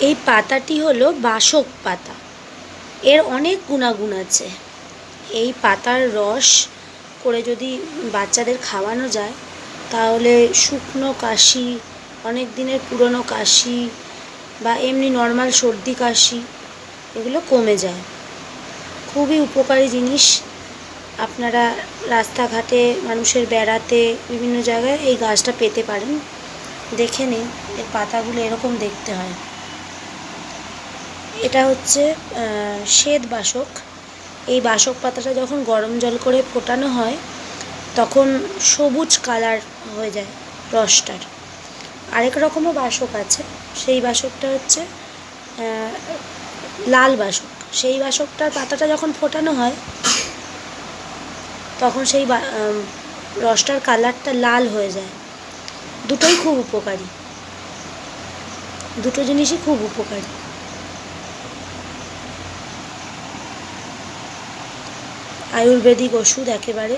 এই পাতাটি হলো বাসক পাতা। এর অনেক গুণাগুণ আছে। এই পাতার রস করে যদি বাচ্চাদের খাওয়ানো যায়, তাহলে শুকনো কাশি, অনেক দিনের পুরনো কাশি বা এমনি নর্মাল সর্দি কাশি, এগুলো কমে যায়। খুবই উপকারী জিনিস। আপনারা রাস্তাঘাটে, মানুষের বেড়াতে, বিভিন্ন জায়গায় এই গাছটা পেতে পারেন। দেখে নিন, এর পাতাগুলো এরকম দেখতে হয়। এটা হচ্ছে শ্বেত বাসক। এই বাসক পাতাটা যখন গরম জল করে ফোটানো হয়, তখন সবুজ কালার হয়ে যায় রসটার। আরেক রকমও বাসক আছে। সেই বাসকটা হচ্ছে লাল বাসক। সেই বাসকটার পাতাটা যখন ফোটানো হয়, তখন সেই রসটার কালারটা লাল হয়ে যায়। দুটোই খুব উপকারী। দুটো জিনিসই খুব উপকারী। আয়ুর্বেদিক ওষুধ একেবারে